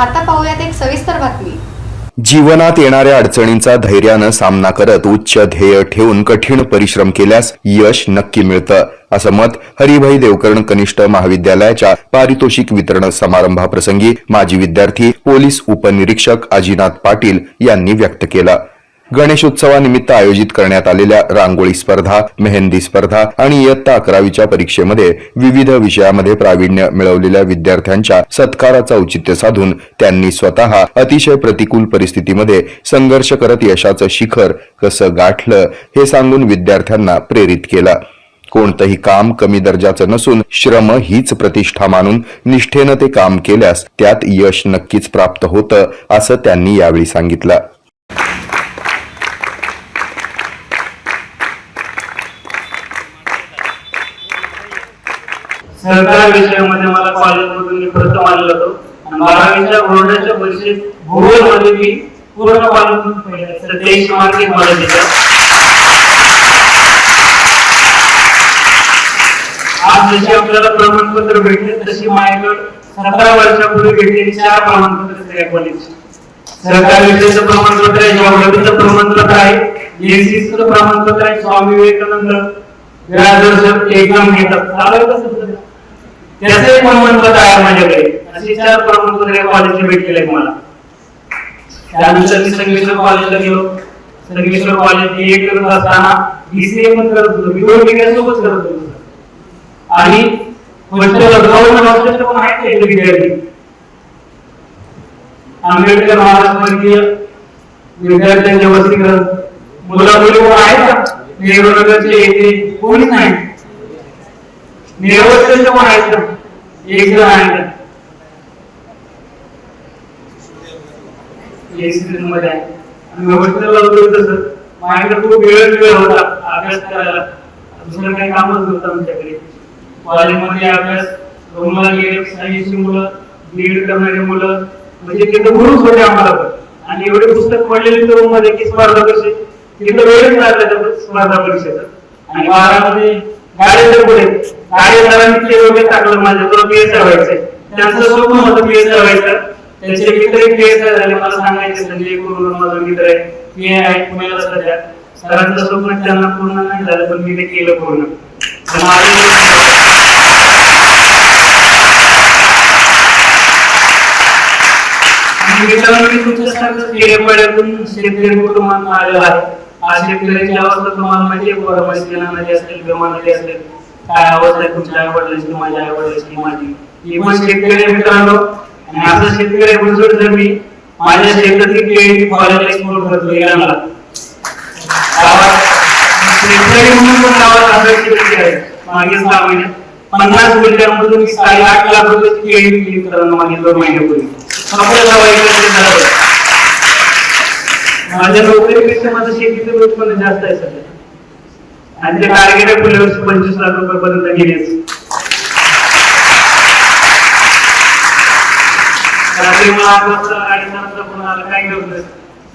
आता पाहूयात एक सविस्तर बातमी. जीवनात येणाऱ्या अडचणींचा धैर्यानं सामना करत उच्च ध्येय ठेवून कठीण परिश्रम केल्यास यश नक्की मिळतं. असं मत हरिभाई देवकर्ण कनिष्ठ महाविद्यालयाच्या पारितोषिक वितरण समारंभाप्रसंगी माजी विद्यार्थी पोलीस उपनिरीक्षक अजिनाथ पाटील यांनी व्यक्त केलं. गणेशोत्सवानिमित्त आयोजित करण्यात आलेल्या रांगोळी स्पर्धा मेहंदी स्पर्धा आणि इयत्ता अकरावीच्या परीक्षेमध्ये विविध विषयामध्ये प्रावीण्य मिळवलेल्या विद्यार्थ्यांच्या सत्काराचं औचित्य साधून त्यांनी स्वतः अतिशय प्रतिकूल परिस्थितीमध्ये संघर्ष करत यशाचं शिखर कसं गाठलं हे सांगून विद्यार्थ्यांना प्रेरित केलं. कोणतंही काम कमी दर्जाचं नसून श्रम हीच प्रतिष्ठा मानून निष्ठेनं ते काम केल्यास त्यात यश नक्कीच प्राप्त होतं असं त्यांनी यावेळी सांगितलं. सहकार विषयामध्ये मला कॉलेजमधून मी प्रथम आलेलो होतो. बारावीच्या बोर्डाच्या परीक्षेत भूगोलमध्ये मी पूर्ण कॉलेजमधून पहिला. सत्याऐंशी मार्क मला दिलं. आज जशी आपल्याला प्रमाणपत्र भेटले तशी माझ्याकडे सतरा वर्षापूर्वी भेटलेली चार प्रमाणपत्र सगळ्या कॉलेजची विषयाचं प्रमाणपत्र आहे जॉग्राफीचं प्रमाणपत्र आहे एसीचं प्रमाणपत्र आहे स्वामी विवेकानंद. ग्रॅज्युएशन एक्झाम घेतात. चालेल का त्याचं एक प्रमाणपत्र आहे माझ्याकडे. असे चार प्रमाणपत्र कॉलेजचे भेटलेले मला त्यानंतर मी संगमेश्वर कॉलेजला गेलो. संगमेश्वर कॉलेज बी ए करत असताना बीसीए पण करत होतो. मी दोन डिग्र्यांसोबत करत होतो. आणि हॉस्टेल गव्हर्नमेंट हॉस्टेल पण आहेत का विद्यार्थी. आंबेडकर महाराष्ट्रीय विद्यार्थ्यांचे वसतिगृह मुला मुली कोण आहेत का? नेहरू नगरचे येथे कोणीच नाही. निर्वस्त्यांचे कोण आहेत एक जणमध्ये आहे आणि तसं माझ्याकडे खूप वेळ वेळ होता अभ्यास करायला दुसरं काही कामच नव्हतं आमच्याकडे कॉलेजमध्ये अभ्यास रूमला गेले साईची मुलं बीएड करणारी मुलं म्हणजे तिथं गुरुच होते आम्हाला पण आणि एवढे पुस्तक पडलेले तर रूममध्ये की स्पर्धा परीक्षेत तिथं वेळच लागला स्पर्धा परीक्षेचा आणि बारामध्ये गाडीचे पुढे टाकलं माझ्याजवळ पीएस व्हायचंय त्यांचं स्वप्न होतं पीएस व्हायचं. त्यांचे मित्र पीएस झाले. मला सांगायचे संजय माझा मित्र आहे. पी आहे पुण्याला सध्या. सरांचं स्वप्न त्यांना पूर्ण नाही झालं पण मी ते केलं पूर्ण. तर माझं- आणि मित्रांनो, शेतकरी कुटुंबात आलेलो आहे. आज शेतकऱ्याची अवस्था तुम्हाला माहिती आहे बरं नदी नदी काय अवस्था आहे तुमच्या आई वडिलांची माझ्या आई वडिलांची माझी? ही पण शेतकरी मित्रांनो. आणि असं शेतकरी जर मी माझ्या शेतातली केळी एक्सपोर्ट करतो इराणला. शेतकरी म्हणून पण गावात आहे. मागे सहा महिने. पन्नास गुंठ्यामधून मी साडे आठ लाख रुपये केळी विकली मागे दोन महिन्यापूर्वी. आपल्याला माझ्या नोकरीपेक्षा माझं शेतीचं उत्पन्न जास्त आहे सध्या. आणि ते टार्गेट आहे पुढल्या वर्षी पंचवीस लाख रुपये पर्यंत गेलेच. रात्री मला आठ वाजता गाडी पण आला काय करतोय?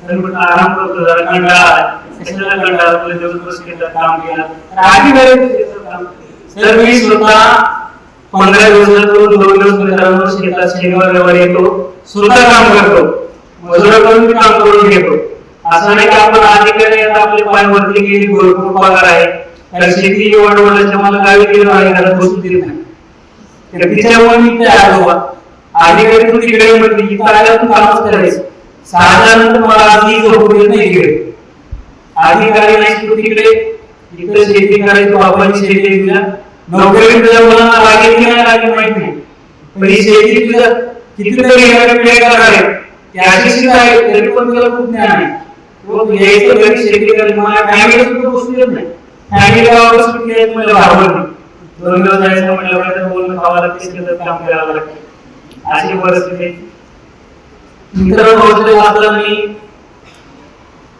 तरी म्हटलं आराम करतो जरा कंटाळा आलाय. कशाला कंटाळा तुला दिवसभर शेतात काम केलं. तर आधी करायचं काम तर मी स्वतः पंधरा दिवसातून दोन दिवस मित्रांनो शेतात शनिवार रविवार येतो. स्वतः काम करतो. मजुरा करून मी काम करून घेतो. असं नाही की आपण अधिकारी आता आपले पाय वरती गेली भरपूर पगार आहे. तर शेती निवड मला गावी गेलो आहे घरात बसून दिली नाही. तर तिच्यामुळे मी ते आलो अधिकारी तू तिकडे म्हटली इथं आल्या तू कामच करायचं. साधारण मला आधी झोपू येत नाही इकडे अधिकारी नाही तू तिकडे इकडे शेती करायची बाबांची शेती तुझ्या नोकरी तुझ्या मुलांना लागेल की नाही लागेल माहीत नाही. पण ही शेती तुझ्या कितीतरी करणार आहे. ते अशिक्षित आहे? तरी पण तुला खूप ज्ञान आहे. व यायचं घरी शेती करायची फॅमिली सुद्धा बसू देत नाही फॅमिली गावाला सुट्टी आहे मला भावड नाही दोन दिवस जायचं म्हटलं पाहिजे बोलणं काम करावं लागते अशी परिस्थिती आहे. हॉस्टेल आपला मी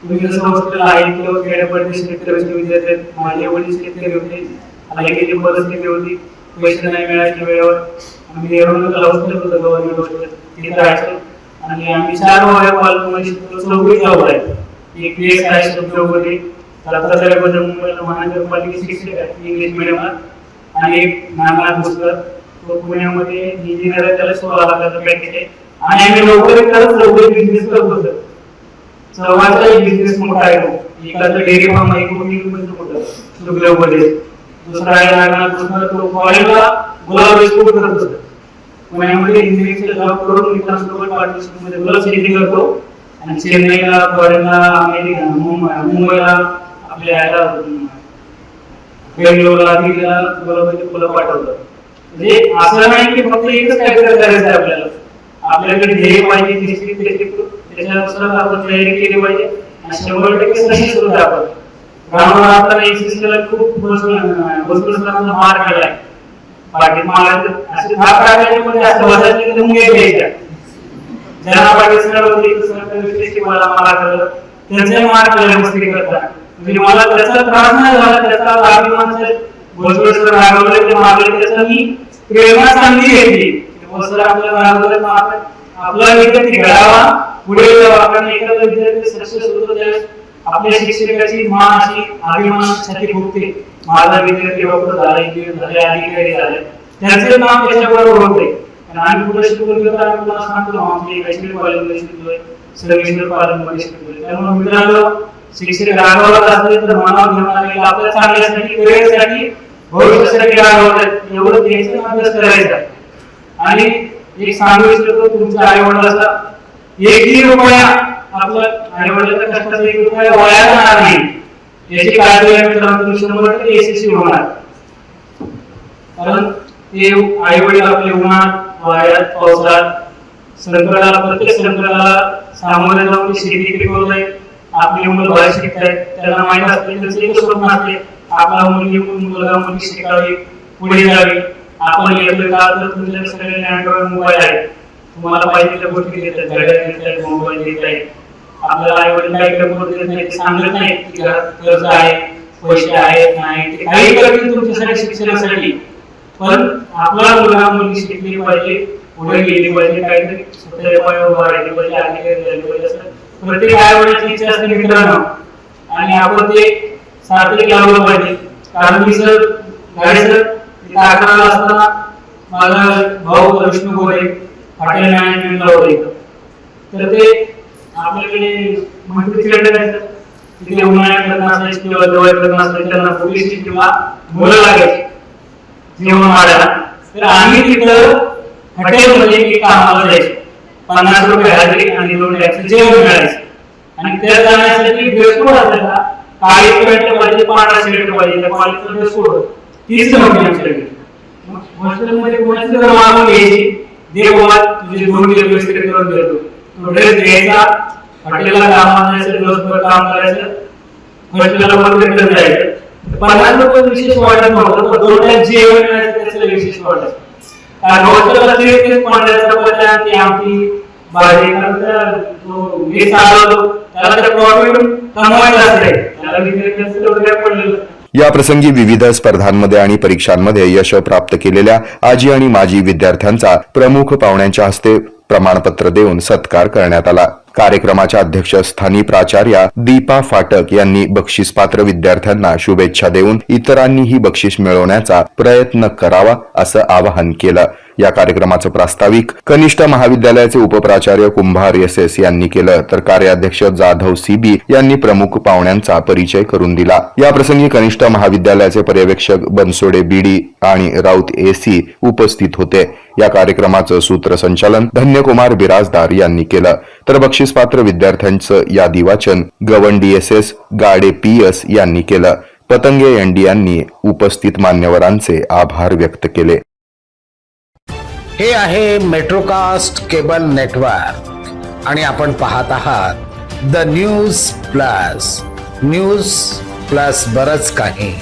तुम्ही जसं हॉस्टेल आहे किंवा खेड्यापाडी शेतकऱ्याचे विद्यार्थी आहेत. माझे वडील शेतकरी होते परिस्थिती होती पैसे नाही मिळायचे वेळेवर आम्ही नेहरूनगरला हॉस्टेल होतं गव्हर्नमेंट हॉस्टेल राहायचो आणि आम्ही चार भाऊ पालकमध्ये चौघी जाऊ आहे एक पी एस होते मुंबईला शिक्षक इंग्लिश मिडियमला आणि एक नागनाथ पुस्तक तो पुण्यामध्ये इंजिनियर आहे त्याला सोळा लाखाचं पॅकेज आहे आणि आम्ही लवकरात लवकर लवकर बिझनेस करतो सर सर्वांचा एक बिझनेस मोठा आहे एकाचं डेअरी फार्म आहे कोणी रुपयाचं मोठं सुगलवमध्ये दुसरा आहे नागनाथ दुसरा तो कॉलेजला गुलाब एक्सपोर्ट करत होता. पुण्यामध्ये इंजिनिअरिंगचे जॉब करून मित्रांसोबत पार्टनरशिपमध्ये गुलाब शेती करतो. आणि चेन्नईला फॉरेनला अमेरिका मुंबई मुंबईला आपल्या याला बेंगलोरला दिल्लीला गुलाबाची फुलं पाठवलं. म्हणजे असं नाही की फक्त एकच काहीतरी करायचं आहे आपल्याला. आपल्याकडे ध्येय पाहिजे निश्चित त्याच्यानुसार आपण तयारी केली पाहिजे. आणि शंभर टक्के सही सुद्धा आपण. ग्राउंडवर आता एसीसीला खूप बसून मार केलाय पाटील मारायचं असे दहा प्रकारचे म्हणजे असं वाजायचे की मुंगे घ्यायच्या. ज्यांना पाटील सर होते सर विशेष मला करत त्यांचे मार केले मस्ती करतात म्हणजे मला त्याचा त्रास नाही झाला, त्याचा अभिमान भोजपुरी सर रागवले ते मारले त्याचा मी प्रेरणा चांगली घेतली. सर आपल्याला रागवले आपला विद्यार्थी घडावा पुढे जावा. कारण एखादा विद्यार्थी सक्सेस होतो त्यावेळेस आपल्या शिक्षकाची मान अशी अभिमान छाती फुगते माझा विद्यार्थी डॉक्टर झाला इंजिनियर झाले अधिकारी झाले. त्यांचे नाव त्याच्याबरोबर होते आम्ही पुढे गेलो तर आम्ही तुम्हाला सांगतो आमच्या वैष्णवी कॉलेजमध्ये शिकलोय सर्वेश्वर कॉलेजमध्ये शिकलोय. त्यामुळे मित्रांनो शिक्षक रागवत असले तर मनावर घेऊन आले आपल्या चांगल्यासाठी करिअरसाठी भविष्यासाठी एवढं द्यायचं आणि अभ्यास करायचा. आणि एक सांगू इच्छितो तुमच्या आई वडिलाचा एकही रुपया आपल्या आई कष्टाचा एक रुपया वाया जाणार नाही. याची काळजी घ्या मित्रांनो तुम्ही शंभर टक्के यशस्वी होणार. कारण ते आई वडील आपले उन्हात वाऱ्यात पावसात संकटाला प्रत्येक संकटाला सामोरे जाऊन शेती पिकवलंय आपली मुलं बाहेर शिकतायत. त्यांना माहित असते, त्यांचं एक स्वप्न असते. आपला मुलगी, मुलगा मुलगी शिकावी, पुढे जावी. आपण येतोय का तर तुमच्याकडे सगळे अँड्रॉइड मोबाईल आहे तुम्हाला पाहिजे त्या गोष्टी देतात. घड्याळ देतात मोबाईल देत आहेत आपल्याला आई वडील काही करून देत नाही सांगत नाही की घरात कर्ज आहे, पैसे आहेत, नाही पण आपला मुलगा मुलगी शिकली पाहिजे पुढे गेली पाहिजे काहीतरी स्वतःच्या पायावर उभा राहिली पाहिजे अधिकारी झाली पाहिजे असं. प्रत्येक आई इच्छा असते मित्रांनो. आणि आपण ते सार्थक लावलं पाहिजे. कारण मी सर गाडी सर अकराला असताना माझा भाऊ विष्णू गोरे हॉटेल मॅनेजमेंटला होते. तर ते आपल्याकडे मंत्रीकडे जायचं तिथे उन्हाळ्यात लग्न असायचे किंवा दिवाळीत लग्न असायचे त्यांना पोलीसची किंवा मुलं लागायची. जेवण वाढायला तर आम्ही तिथं हॉटेलमध्ये एक कामाला जायचो. पन्नास रुपये हजेरी आणि दोन टॅक्सी जेवण मिळायचं. आणि त्या जाण्यासाठी ड्रेस कोड असायचा? काळी पॅन्ट पाहिजे पांढरा शर्ट पाहिजे. त्या कॉलेजचा ड्रेस कोड तीच नव्हती आमच्याकडे. हॉस्टेलमध्ये कोणाची जर मागून घ्यायची दे बाबा तुझे दोन दिवस व्यवस्थित करून देतो. तो ड्रेस घ्यायचा हॉटेलला काम जायचं दिवसभर काम करायचं. हॉस्टेलला बंद करून जायचं. पन्नास रुपये विशेष नव्हतं पण दोन त्याचं विशेष ती आलो त्याला प्रॉफिट असते त्याला काय पडलेलं. या प्रसंगी विविध स्पर्धांमध्ये आणि परीक्षांमध्ये यश प्राप्त केलेल्या आजी आणि माजी विद्यार्थ्यांचा प्रमुख पाहुण्यांच्या हस्ते प्रमाणपत्र देऊन सत्कार करण्यात आला. कार्यक्रमाच्या अध्यक्षस्थानी प्राचार्या दीपा फाटक यांनी बक्षीसपात्र विद्यार्थ्यांना शुभेच्छा देऊन इतरांनीही बक्षीस मिळवण्याचा प्रयत्न करावा असं आवाहन केलं. या कार्यक्रमाचं प्रास्ताविक कनिष्ठ महाविद्यालयाचे उपप्राचार्य कुंभार एस एस यांनी केलं. तर कार्याध्यक्ष जाधव सीबी यांनी प्रमुख पाहुण्यांचा परिचय करून दिला. या प्रसंगी कनिष्ठ महाविद्यालयाचे पर्यवेक्षक बनसोडे बीडी आणि राऊत एसी उपस्थित होते. या कार्यक्रमाचं सूत्रसंचालन धन्यकुमार बिराजदार यांनी केलं. तर बक्षीसपात्र विद्यार्थ्यांचं यादी वाचन गवन डीएसएस गाडे पी एस यांनी केलं. पतंगे एनडी यांनी उपस्थित मान्यवरांचे आभार व्यक्त केले. हे आहे मेट्रोकास्ट केबल नेटवर्क. आणि आपण पाहत आहात the news plus. News plus बरच काही.